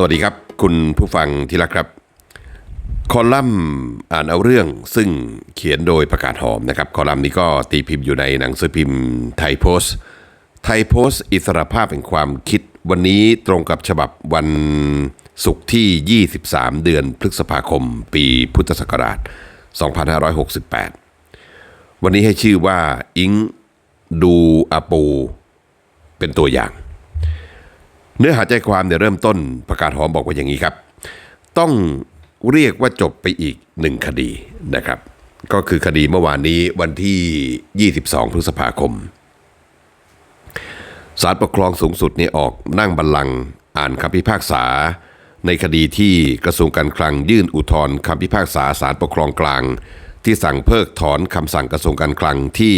สวัสดีครับ คุณผู้ฟังที่รักครับ คอลัมน์อ่านเอาเรื่องซึ่งเขียนโดยประกาศหอมนะครับ คอลัมน์นี้ก็ตีพิมพ์อยู่ในหนังสือพิมพ์ไทยโพสต์ ไทยโพสต์ อิสระภาพแห่งความคิด วันนี้ตรงกับฉบับวันศุกร์ที่ 23 เดือนพฤษภาคม ปีพุทธศักราช 2568 วันนี้ให้ชื่อว่าอิงดูอาปู เป็นตัวอย่าง เนื้อหาใจความเนี่ยเริ่มต้นประกาศหอมบอกว่าอย่างนี้ครับ ต้องเรียกว่าจบไปอีกหนึ่งคดีนะครับ ก็คือคดีเมื่อวานนี้วันที่ 22 พฤษภาคมศาลปกครองสูงสุดเนี่ยออกนั่งบัลลังก์อ่านคำพิพากษา ในคดีที่กระทรวงการคลังยื่นอุทธรณ์คำพิพากษาศาลปกครองกลาง ที่สั่งเพิกถอนคำสั่งกระทรวงการคลังที่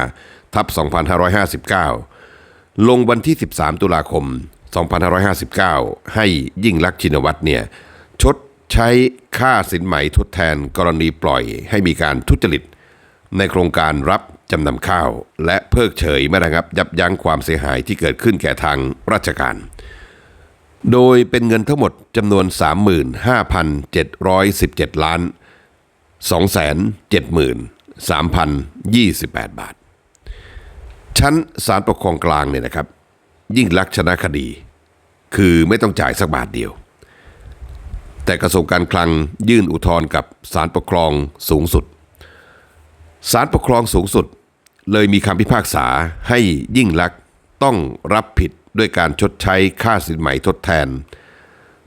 135ทับ2559 ลงวันที่ 13 ตุลาคม 2559 ให้ยิ่งลักษณ์ชินวัตรเนี่ยชดใช้ค่าสินไหมทดแทนกรณีปล่อยให้มีการทุจริต ในโครงการรับจำนำข้าว และเพิกเฉยไม่ระงับยับยั้งความเสียหายที่เกิดขึ้นแก่ทางราชการ โดยเป็นเงินทั้งหมดจำนวน 35,717 ล้าน 273,028 บาท ชั้นศาลปกครองกลางเนี่ยนะครับ ยิ่งลักชนะคดี คือไม่ต้องจ่ายสักบาทเดียว แต่กระทรวงการคลังยื่นอุทธรณ์กับศาลปกครองสูงสุดศาลปกครองสูงสุด เลยมีคำพิพากษาให้ยิ่งลักษณ์ต้องรับผิดด้วยการชดใช้ค่าสินไหมทดแทน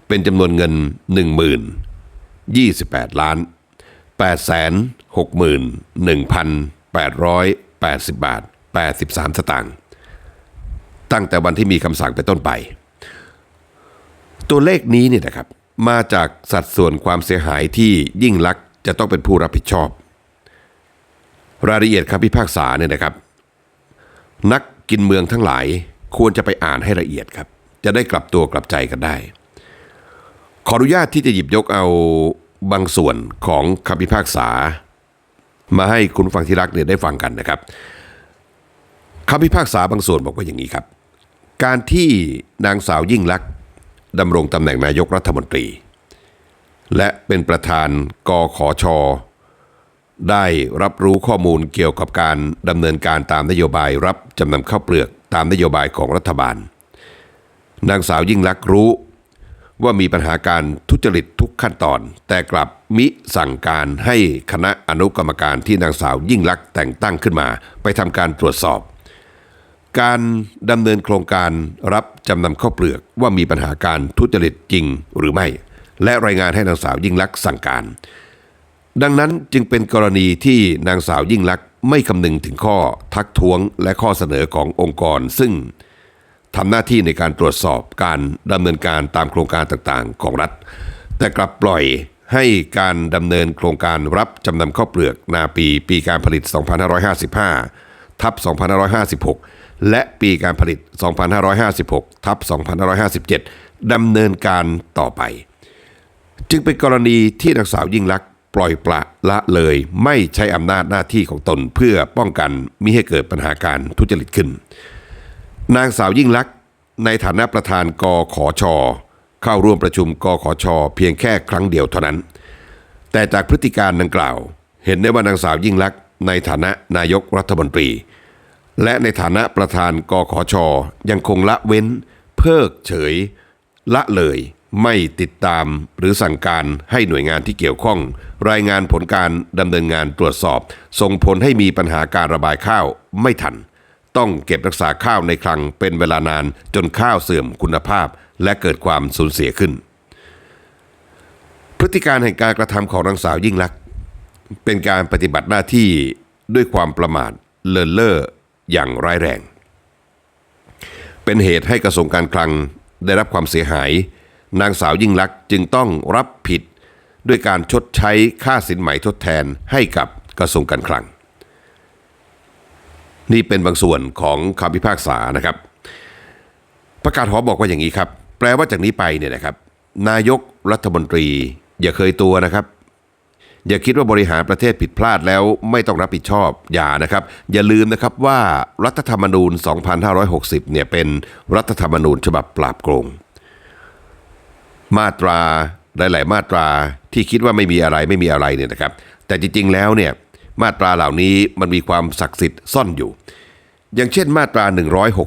เป็นจำนวนเงิน 1 0 28 ล้าน 8 6 1 880 บาท 83 สตางค์ตั้งแต่วันที่มีคำสั่งเป็นต้นไป ตัวเลขนี้เนี่ยนะครับมาจากสัดส่วนความเสียหายที่ยิ่งลักษณ์จะต้องเป็นผู้รับผิดชอบ รายละเอียดคำพิพากษาเนี่ยนะครับ นักกินเมืองทั้งหลายควรจะไปอ่านให้ละเอียดครับ จะได้กลับตัวกลับใจกันได้ ขออนุญาตที่จะหยิบยกเอาบางส่วนของคำพิพากษา มาให้คุณฟังที่รักเนี่ยได้ฟังกันนะครับ คำพิพากษาบางส่วนบอกว่าอย่างนี้ครับ การที่นางสาวยิ่งลักษณ์ดำรงตำแหน่งนายกรัฐมนตรี และเป็นประธานกขอชได้รับรู้ข้อมูลเกี่ยวกับการดำเนินการตามนโยบายรับจำนำข้าวเปลือกตามนโยบายของรัฐบาล นางสาวยิ่งลักษณ์รู้ว่ามีปัญหาการทุจริตทุกขั้นตอน แต่กลับมิสั่งการให้คณะอนุกรรมการที่นางสาวยิ่งลักษณ์แต่งตั้งขึ้นมา ไปทำการตรวจสอบ การดำเนินโครงการรับจำนำข้าวเปลือกว่ามีปัญหาการทุจริตจริงหรือไม่ และรายงานให้นางสาวยิ่งลักษณ์สั่งการ ดังนั้นจึงเป็นกรณีที่นางสาวยิ่งลักษณ์ไม่คำนึงถึงข้อทักท้วงและข้อเสนอขององค์กร ซึ่งทำหน้าที่ในการตรวจสอบการดำเนินการตามโครงการต่างๆ ของรัฐ แต่กลับปล่อยให้การดำเนินโครงการรับจำนำข้าวเปลือกนาปีปีการผลิต 2555 ทับ 2556 และปีการผลิต 2556 ทับ 2557 ดำเนินการต่อไป จึงเป็นกรณีที่นางสาวยิ่งลักษณ์ปล่อยปละละเลยไม่ใช้อำนาจหน้าที่ของตนเพื่อป้องกันมิให้เกิดปัญหาการทุจริตขึ้น นางสาวยิ่งลักษณ์ในฐานะประธานกขอชเข้าร่วมประชุมกขอชเพียงแค่ครั้งเดียวเท่านั้น แต่จากพฤติการดังกล่าว เห็นได้ว่านางสาวยิ่งลักษณ์ในฐานะนายกรัฐมนตรี และในฐานะประธานกขอชยังคงละเว้น เพิกเฉย ละเลย ไม่ติดตามหรือสั่งการให้หน่วยงานที่เกี่ยวข้อง รายงานผลการดำเนินงานตรวจสอบ ส่งผลให้มีปัญหาการระบายข้าวไม่ทัน ต้องเก็บรักษาข้าวในคลังเป็นเวลานานจนข้าวเสื่อมคุณภาพ และเกิดความสูญเสียขึ้น พฤติการแห่งการกระทำของนางสาวยิ่งลักษณ์เป็นการปฏิบัติหน้าที่ด้วยความประมาทเลินเล่อ อย่างร้ายแรง เป็นเหตุให้กระทรวงการคลังได้รับความเสียหาย นางสาวยิ่งลักษณ์จึงต้องรับผิด ด้วยการชดใช้ค่าสินไหมทดแทนให้กับกระทรวงการคลัง นี่เป็นบางส่วนของคำพิพากษานะครับ ประกาศหอบอกว่าอย่างนี้ครับ แปลว่าจากนี้ไปเนี่ยนะครับ นายกรัฐมนตรีอย่าเคยตัวนะครับ อย่าคิดว่าบริหารประเทศผิดพลาดแล้วไม่ต้องรับผิดชอบอย่านะครับ อย่าลืมนะครับว่ารัฐธรรมนูญ 2560 เนี่ยเป็นรัฐธรรมนูญฉบับปราบโกง มาตราหลาย ๆ มาตราที่คิดว่าไม่มีอะไรไม่มีอะไรเนี่ยนะครับ แต่จริง ๆ แล้วเนี่ยมาตราเหล่านี้มันมีความศักดิ์สิทธิ์ซ่อนอยู่ อย่างเช่นมาตรา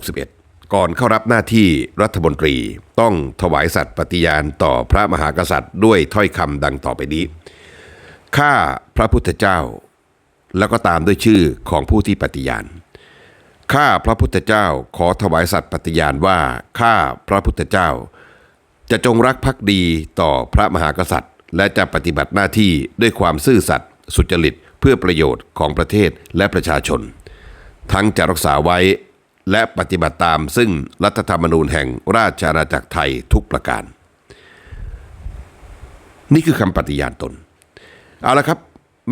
161 ก่อนเข้ารับหน้าที่รัฐมนตรี ต้องถวายสัตย์ปฏิญาณต่อพระมหากษัตริย์ ด้วยถ้อยคำดังต่อไปนี้ ข้าพระพุทธเจ้า แล้วก็ตามด้วยชื่อของผู้ที่ปฏิญาณข้าพระพุทธเจ้าขอถวายสัตย์ปฏิญาณว่าข้าพระพุทธเจ้า จะจงรักภักดีต่อพระมหากษัตริย์ และจะปฏิบัติหน้าที่ด้วยความซื่อสัตย์สุจริตเพื่อประโยชน์ของประเทศและประชาชน ทั้งจะรักษาไว้และปฏิบัติตามซึ่งรัฐธรรมนูญแห่งราชอาณาจักรไทยทุกประการ นี่คือคำปฏิญาณตน เอาละครับ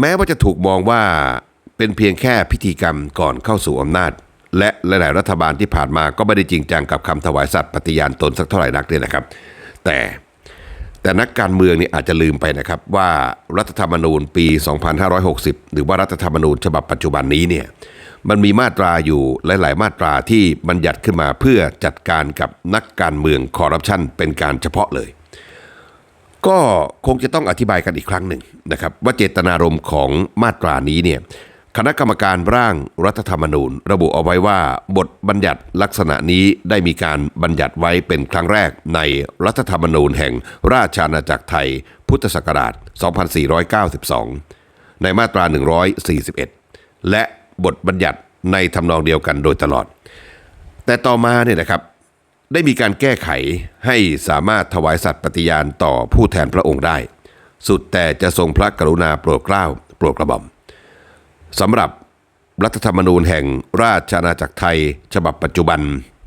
แม้ว่าจะถูกมองว่าเป็นเพียงแค่พิธีกรรมก่อนเข้าสู่อำนาจ และหลาย ๆ รัฐบาลที่ผ่านมาก็ไม่ได้จริงจังกับคำถวายสัตย์ปฏิญาณตนสักเท่าไหร่นักเนี่ยนะครับ แต่แต่นักการเมืองนี่อาจจะลืมไปนะครับว่ารัฐธรรมนูญปี 2560 หรือว่ารัฐธรรมนูญฉบับปัจจุบันนี้เนี่ยมันมีมาตราอยู่หลาย ๆ มาตราที่บัญญัติขึ้นมาเพื่อจัดการกับนักการเมืองคอร์รัปชันเป็นการเฉพาะเลย ก็คงจะต้องอธิบายกันอีกครั้งหนึ่งนะครับว่าเจตนารมณ์ของมาตรานี้เนี่ยคณะกรรมการร่างรัฐธรรมนูญ ระบุเอาไว้ว่าบทบัญญัติลักษณะนี้ได้มีการบัญญัติไว้เป็นครั้งแรกในรัฐธรรมนูญแห่งราชอาณาจักรไทย พุทธศักราช 2492 ในมาตรา 141 และบทบัญญัติในทำนองเดียวกันโดยตลอด แต่ต่อมาเนี่ยนะครับ ได้มีการแก้ไขให้สามารถถวายสัตย์ปฏิญาณต่อผู้แทนพระองค์ได้ สุดแต่จะทรงพระกรุณาโปรดเกล้าโปรดกระหม่อมสำหรับรัฐธรรมนูญแห่งราชอาณาจักรไทย ฉบับปัจจุบัน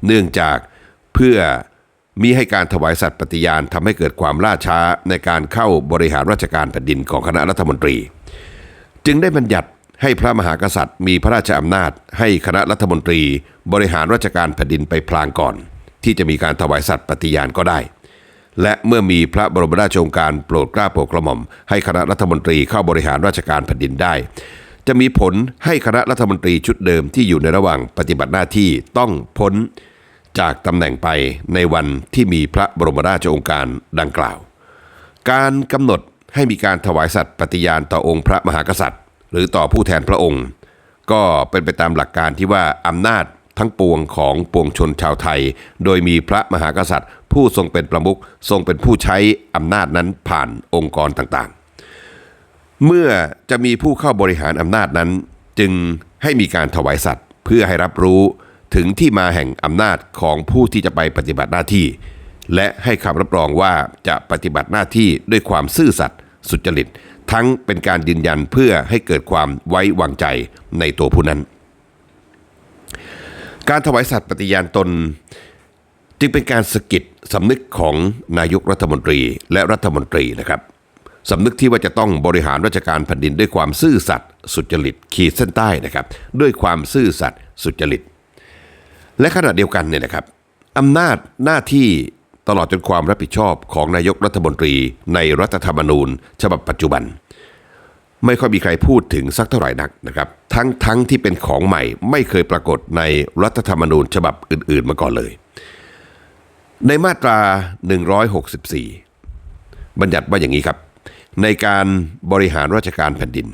เนื่องจากเพื่อมีให้การถวายสัตย์ปฏิญาณทำให้เกิดความล่าช้าในการเข้าบริหารราชการแผ่นดินของคณะรัฐมนตรี จึงได้บัญญัติให้พระมหากษัตริย์มีพระราชอำนาจให้คณะรัฐมนตรีบริหารราชการแผ่นดินไปพลางก่อน ที่จะมีการถวายสัตย์ปฏิญาณก็ได้ และเมื่อมีพระบรมราชโองการโปรดเกล้าโปรดกระหม่อม ให้คณะรัฐมนตรีเข้าบริหารราชการแผ่นดินได้ จะมีผลให้คณะรัฐมนตรีชุดเดิมที่อยู่ในระหว่างปฏิบัติหน้าที่ต้องพ้นจากตำแหน่งไปในวันที่มีพระบรมราชโองการดังกล่าว การกำหนดให้มีการถวายสัตย์ปฏิญาณต่อองค์พระมหากษัตริย์ หรือต่อผู้แทนพระองค์ ก็เป็นไปตามหลักการที่ว่าอำนาจ ทั้งปวงของปวงชนชาวไทย โดยมีพระมหากษัตริย์ ผู้ทรงเป็นประมุขทรงเป็นผู้ใช้อำนาจนั้นผ่านองค์กรต่างๆ เมื่อจะมีผู้เข้าบริหารอำนาจนั้น จึงให้มีการถวายสัตย์เพื่อให้รับรู้ถึงที่มาแห่งอำนาจของผู้ที่จะไปปฏิบัติหน้าที่ และให้คำรับรองว่าจะปฏิบัติหน้าที่ด้วยความซื่อสัตย์สุจริต ทั้งเป็นการยืนยันเพื่อให้เกิดความไว้วางใจในตัวผู้นั้น การถวายสัตย์ปฏิญาณตน จึงเป็นการสะกิดสำนึกของนายกรัฐมนตรีและรัฐมนตรีนะครับสำนึกที่ว่าจะต้องบริหารราชการแผ่นดินด้วยความซื่อสัตย์สุจริตขีดเส้นใต้นะครับ ด้วยความซื่อสัตย์สุจริต และขณะเดียวกันเนี่ยนะครับอำนาจหน้าที่ตลอดจนความรับผิดชอบของนายกรัฐมนตรีในรัฐธรรมนูญ ฉบับปัจจุบัน ไม่ค่อยมีใครพูดถึงสักเท่าไหร่นักนะครับ ทั้งทั้งที่เป็นของใหม่ไม่เคยปรากฏในรัฐธรรมนูญฉบับอื่น ๆ มาก่อนเลย ในมาตรา 164 บัญญัติว่าอย่างนี้ครับ ในการบริหารราชการแผ่นดิน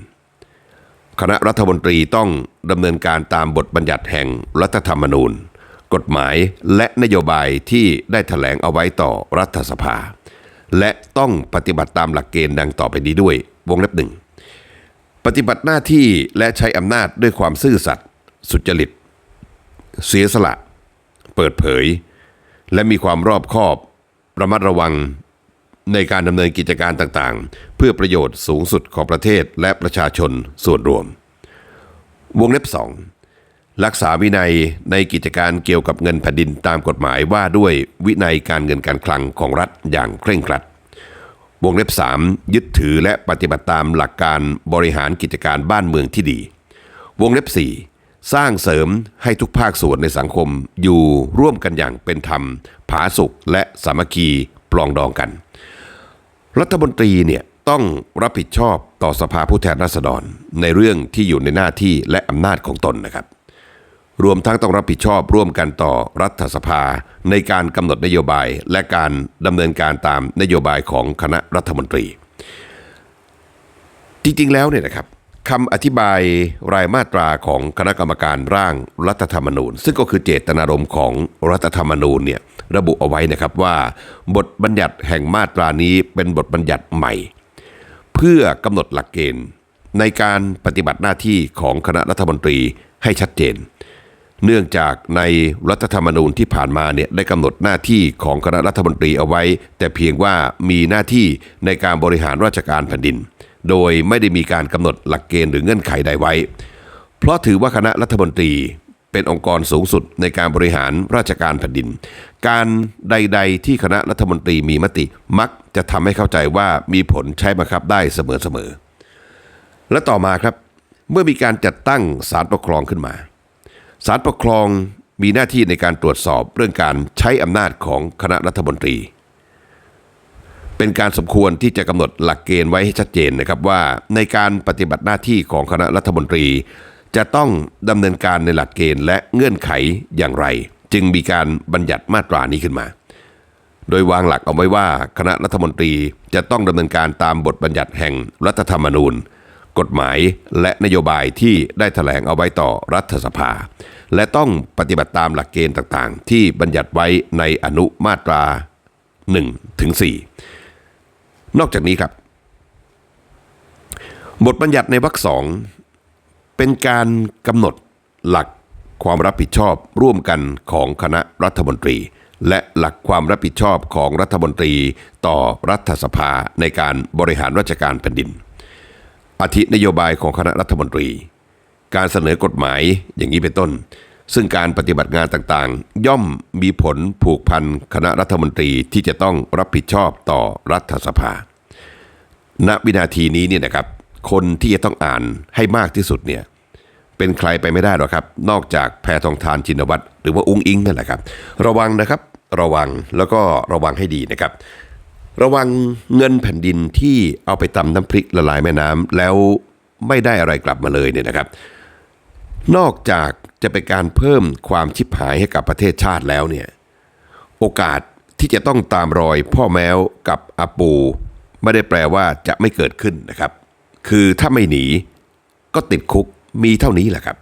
คณะรัฐมนตรีต้องดำเนินการตามบทบัญญัติแห่งรัฐธรรมนูญ กฎหมายและนโยบายที่ได้ถแถลงเอาไว้ต่อรัฐสภา และต้องปฏิบัติตามหลักเกณฑ์ดังต่อไปนี้ด้วยวงเล็บหนึ่ง ปฏิบัติหน้าที่และใช้อำนาจด้วยความซื่อสัตย์สุจริต เสียสละ เปิดเผย และมีความรอบคอบ ระมัดระวังในการดำเนินกิจการต่างๆ เพื่อประโยชน์สูงสุดของประเทศและประชาชนส่วนรวม วงเล็บ 2 รักษาวินัยในกิจการเกี่ยวกับเงินแผ่นดินตามกฎหมายว่าด้วยวินัยการเงินการคลังของรัฐอย่างเคร่งครัด วงเล็บ 3 ยึดถือและปฏิบัติตามหลักการบริหารกิจการบ้านเมืองที่ดี วงเล็บ 4 สร้างเสริมให้ทุกภาคส่วนในสังคมอยู่ร่วมกันอย่างเป็นธรรม ผาสุกและสามัคคีปลองดองกัน รัฐมนตรีเนี่ยต้องรับผิดชอบต่อสภาผู้แทนราษฎร ในเรื่องที่อยู่ในหน้าที่และอำนาจของตนนะครับ รวมทั้งต้องรับผิดชอบร่วมกันต่อรัฐสภา ในการกำหนดนโยบายและการดำเนินการตามนโยบายของคณะรัฐมนตรี จริงๆแล้วเนี่ยนะครับคำอธิบายรายมาตราของคณะกรรมการร่างรัฐธรรมนูญ ซึ่งก็คือเจตนารมณ์ของรัฐธรรมนูญเนี่ยระบุเอาไว้นะครับว่า บทบัญญัติแห่งมาตรานี้เป็นบทบัญญัติใหม่ เพื่อกำหนดหลักเกณฑ์ในการปฏิบัติหน้าที่ของคณะรัฐมนตรีให้ชัดเจน เนื่องจากในรัฐธรรมนูญที่ผ่านมาเนี่ยได้กำหนดหน้าที่ของคณะรัฐมนตรีเอาไว้ แต่เพียงว่ามีหน้าที่ในการบริหารราชการแผ่นดิน โดยไม่ได้มีการกำหนดหลักเกณฑ์หรือเงื่อนไขใดไว้ เพราะถือว่าคณะรัฐมนตรีเป็นองค์กรสูงสุดในการบริหารราชการแผ่นดิน การใด ๆ ที่คณะรัฐมนตรีมีมติมักจะทำให้เข้าใจว่ามีผลใช้บังคับได้เสมอๆและต่อมาครับ เมื่อมีการจัดตั้งศาลปกครองขึ้นมา ศาลปกครองมีหน้าที่ในการตรวจสอบเรื่องการใช้อำนาจของคณะรัฐมนตรี เป็นการสมควรที่จะกำหนดหลักเกณฑ์ไว้ให้ชัดเจนนะครับว่า ในการปฏิบัติหน้าที่ของคณะรัฐมนตรี จะต้องดำเนินการในหลักเกณฑ์และเงื่อนไขอย่างไร จึงมีการบัญญัติมาตรานี้ขึ้นมา โดยวางหลักเอาไว้ว่าคณะรัฐมนตรีจะต้องดำเนินการตามบทบัญญัติแห่งรัฐธรรมนูญ กฎหมายและนโยบายที่ได้แถลงเอาไว้ต่อรัฐสภา และต้องปฏิบัติตามหลักเกณฑ์ต่างๆ ที่บัญญัติไว้ในอนุมาตรา1ถึง4นอกจากนี้ครับ บทบัญญัติในวรรคสองเป็นการกำหนดหลักความรับผิดชอบร่วมกันของคณะรัฐมนตรี และหลักความรับผิดชอบของรัฐมนตรีต่อรัฐสภาในการบริหารราชการแผ่นดิน อาทินโยบายของคณะรัฐมนตรี การเสนอกฎหมายอย่างนี้เป็นต้น ซึ่งการปฏิบัติงานต่างๆ ย่อมมีผลผูกพันคณะรัฐมนตรีที่จะต้องรับผิดชอบต่อรัฐสภา ณวินาทีนี้เนี่ยนะครับ คนที่จะต้องอ่านให้มากที่สุดเนี่ยเป็นใครไปไม่ได้หรอกครับ นอกจากแพทองทานชินวัตรหรือว่าอุ้งอิงนั่นแหละครับ ระวังนะครับ ระวังแล้วก็ระวังให้ดีนะครับ ระวังเงินแผ่นดินที่เอาไปตำน้ำพริกละลายแม่น้ำแล้วไม่ได้อะไรกลับมาเลยเนี่ยนะครับ นอกจากจะเป็นการเพิ่มความชิบหายให้กับประเทศชาติแล้วเนี่ยโอกาสที่จะต้องตามรอยพ่อแมวกับอาปู ไม่ได้แปลว่าจะไม่เกิดขึ้นนะครับ คือถ้าไม่หนีก็ติดคุกมีเท่านี้แหละครับ